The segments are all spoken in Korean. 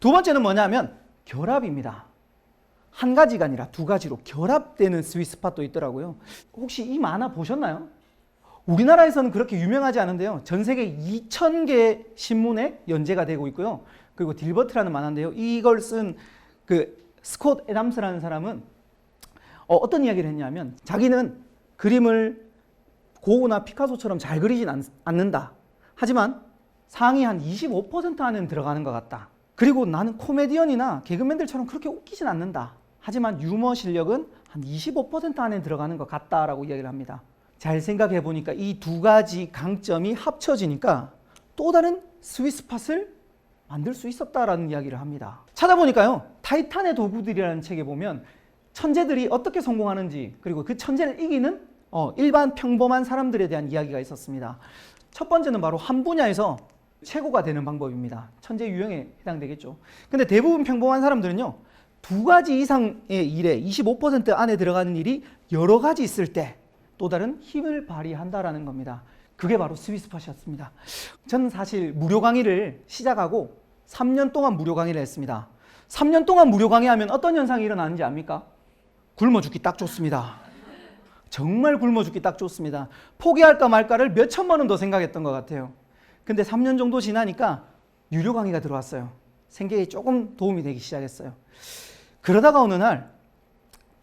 두 번째는 뭐냐면 결합입니다. 한 가지가 아니라 두 가지로 결합되는 스위스팟도 있더라고요. 혹시 이 만화 보셨나요? 우리나라에서는 그렇게 유명하지 않은데요. 전 세계 2,000개 신문에 연재가 되고 있고요. 그리고 딜버트라는 만화인데요. 이걸 쓴 그 스콧 애담스라는 사람은 어, 떤 이야기를 했냐면 자기는 그림을 고우나 피카소처럼 잘 그리진 않, 않는다. 하지만 상위 한 25% 안에는 들어가는 것 같다. 그리고 나는 코미디언이나 개그맨들처럼 그렇게 웃기진 않는다. 하지만 유머 실력은 한 25% 안에 들어가는 것 같다라고 이야기를 합니다. 잘 생각해 보니까 이 두 가지 강점이 합쳐지니까 또 다른 스위스팟을 만들 수 있었다라는 이야기를 합니다. 찾아보니까요, 타이탄의 도구들이라는 책에 보면 천재들이 어떻게 성공하는지 그리고 그 천재를 이기는 어, 일반 평범한 사람들에 대한 이야기가 있었습니다. 첫 번째는 바로 한 분야에서 최고가 되는 방법입니다. 천재 유형에 해당되겠죠. 근데 대부분 평범한 사람들은요, 두 가지 이상의 일에 25% 안에 들어가는 일이 여러 가지 있을 때 또 다른 힘을 발휘한다라는 겁니다. 그게 바로 스위스팟이었습니다. 저는 사실 무료 강의를 시작하고 3년 동안 무료 강의를 했습니다. 3년 동안 무료 강의하면 어떤 현상이 일어나는지 압니까? 굶어 죽기 딱 좋습니다. 정말 굶어 죽기 딱 좋습니다. 포기할까 말까를 몇 천만 원 더 생각했던 것 같아요. 근데 3년 정도 지나니까 유료 강의가 들어왔어요. 생계에 조금 도움이 되기 시작했어요. 그러다가 어느 날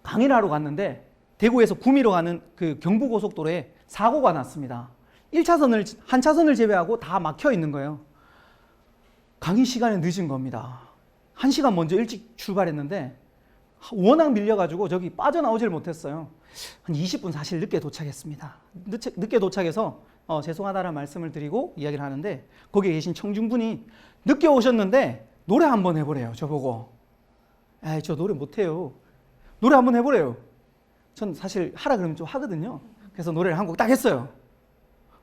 강의를 하러 갔는데 대구에서 구미로 가는 그 경부고속도로에 사고가 났습니다. 1차선을 한 차선을 제외하고 다 막혀 있는 거예요. 강의 시간에 늦은 겁니다. 한 시간 먼저 일찍 출발했는데 워낙 밀려가지고 저기 빠져나오질 못했어요. 한 20분 사실 늦게 도착했습니다. 늦게 도착해서 어, 죄송하다는 말씀을 드리고 이야기를 하는데 거기에 계신 청중분이 늦게 오셨는데 노래 한번 해보래요. 저보고. 에이, 저 노래 못해요. 노래 한번 해보래요. 전 사실 하라 그러면 좀 하거든요. 그래서 노래를 한 곡 딱 했어요.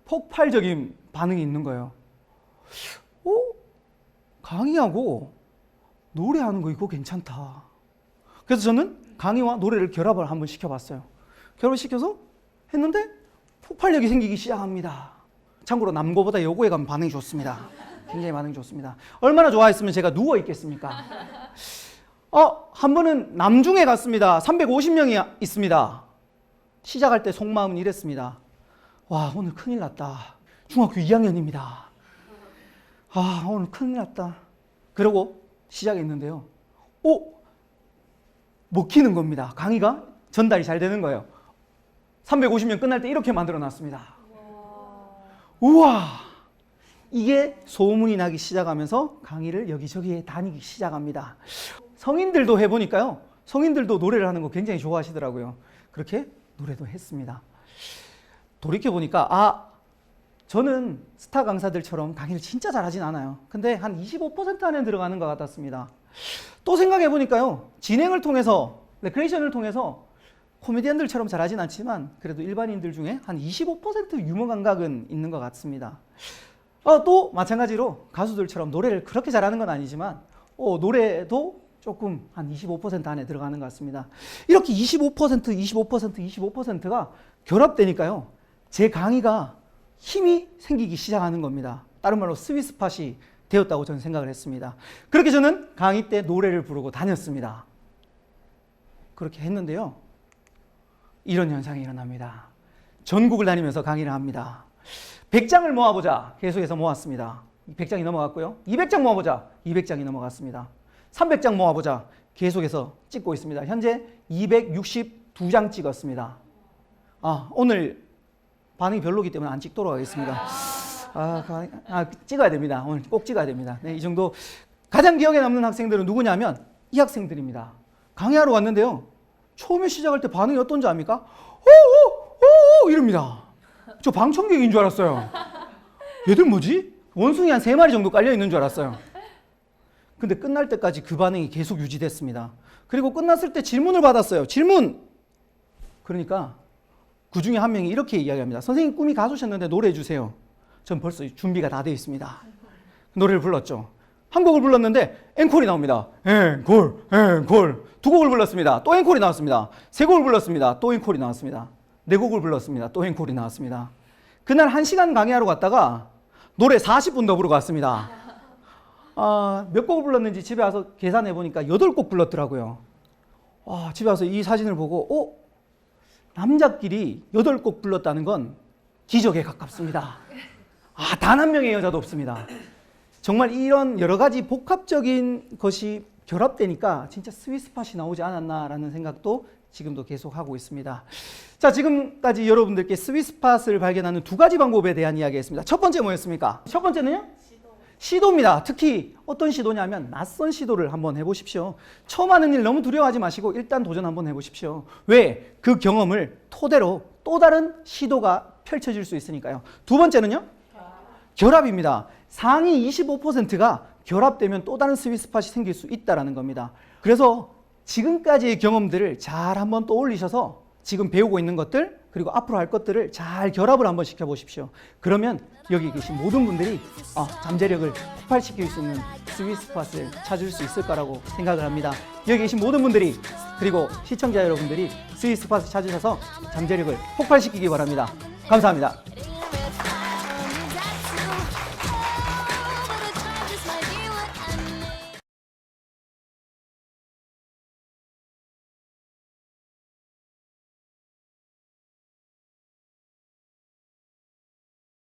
폭발적인 반응이 있는 거예요. 어? 강의하고 노래하는 거 이거 괜찮다. 그래서 저는 강의와 노래를 결합을 한번 시켜봤어요. 결합을 시켜서 했는데 폭발력이 생기기 시작합니다. 참고로 남고보다 여고에 가면 반응이 좋습니다. 굉장히 반응이 좋습니다. 얼마나 좋아했으면 제가 누워 있겠습니까? 어, 한 번은 남중에 갔습니다. 350명이 있습니다. 시작할 때 속마음은 이랬습니다. 와, 오늘 큰일 났다. 중학교 2학년입니다. 아, 오늘 큰일 났다. 그러고 시작했는데요. 오! 먹히는 겁니다. 강의가 전달이 잘 되는 거예요. 350명 끝날 때 이렇게 만들어 놨습니다. 우와! 이게 소문이 나기 시작하면서 강의를 여기저기에 다니기 시작합니다. 성인들도 해보니까요. 성인들도 노래를 하는 거 굉장히 좋아하시더라고요. 그렇게 노래도 했습니다. 돌이켜보니까, 아, 저는 스타 강사들처럼 강의를 진짜 잘하진 않아요. 근데 한 25% 안에 들어가는 것 같았습니다. 또 생각해보니까요. 진행을 통해서, 레크레이션을 통해서 코미디언들처럼 잘하진 않지만 그래도 일반인들 중에 한 25% 유머 감각은 있는 것 같습니다. 어, 또 마찬가지로 가수들처럼 노래를 그렇게 잘하는 건 아니지만 어, 노래도 조금 한 25% 안에 들어가는 것 같습니다. 이렇게 25%, 25%, 25%가 결합되니까요. 제 강의가 힘이 생기기 시작하는 겁니다. 다른 말로 스위스팟이 되었다고 저는 생각을 했습니다. 그렇게 저는 강의 때 노래를 부르고 다녔습니다. 그렇게 했는데요. 이런 현상이 일어납니다. 전국을 다니면서 강의를 합니다. 100장을 모아보자. 계속해서 모았습니다. 100장이 넘어갔고요. 200장 모아보자. 200장이 넘어갔습니다. 300장 모아보자. 계속해서 찍고 있습니다. 현재 262장 찍었습니다. 아, 오늘 반응이 별로기 때문에 안 찍도록 하겠습니다. 아, 가- 아, 찍어야 됩니다. 오늘 꼭 찍어야 됩니다. 네, 이 정도. 가장 기억에 남는 학생들은 누구냐면 이 학생들입니다. 강의하러 왔는데요. 처음에 시작할 때 반응이 어떤지 압니까? 오오오오 이럽니다. 저 방청객인 줄 알았어요. 얘들 뭐지? 원숭이 한 세 마리 정도 깔려 있는 줄 알았어요. 근데 끝날 때까지 그 반응이 계속 유지됐습니다. 그리고 끝났을 때 질문을 받았어요. 질문. 그러니까 그 중에 한 명이 이렇게 이야기합니다. 선생님 꿈이 가수셨는데 노래해 주세요. 전 벌써 준비가 다 되어 있습니다. 노래를 불렀죠. 한 곡을 불렀는데 앵콜이 나옵니다. 앵콜, 앵콜. 두 곡을 불렀습니다. 또 앵콜이 나왔습니다. 세 곡을 불렀습니다. 또 앵콜이 나왔습니다. 네 곡을 불렀습니다. 또 앵콜이 나왔습니다. 그날 한 시간 강의하러 갔다가 노래 40분 더 부르고 왔습니다. 아, 몇 곡을 불렀는지 집에 와서 계산해 보니까 여덟 곡 불렀더라고요. 와, 집에 와서 이 사진을 보고, 어? 남자끼리 여덟 곡 불렀다는 건 기적에 가깝습니다. 아, 단 한 명의 여자도 없습니다. 정말 이런 여러 가지 복합적인 것이 결합되니까 진짜 스위스팟이 나오지 않았나라는 생각도 지금도 계속 하고 있습니다. 자, 지금까지 여러분들께 스위스팟을 발견하는 두 가지 방법에 대한 이야기했습니다. 첫 번째 뭐였습니까? 첫 번째는요? 시도 입니다. 특히 어떤 시도냐면 낯선 시도를 한번 해보십시오. 처음 하는 일 너무 두려워하지 마시고 일단 도전 한번 해보십시오. 왜? 그 경험을 토대로 또 다른 시도가 펼쳐질 수 있으니까요. 두 번째는요? 결합입니다. 상위 25%가 결합되면 또 다른 스위스팟이 생길 수 있다라는 겁니다. 그래서 지금까지의 경험들을 잘 한번 떠올리셔서 지금 배우고 있는 것들 그리고 앞으로 할 것들을 잘 결합을 한번 시켜보십시오. 그러면 여기 계신 모든 분들이 어, 잠재력을 폭발시킬 수 있는 스위스팟을 찾을 수 있을 거라고 생각을 합니다. 여기 계신 모든 분들이 그리고 시청자 여러분들이 스위스팟을 찾으셔서 잠재력을 폭발시키기 바랍니다. 감사합니다.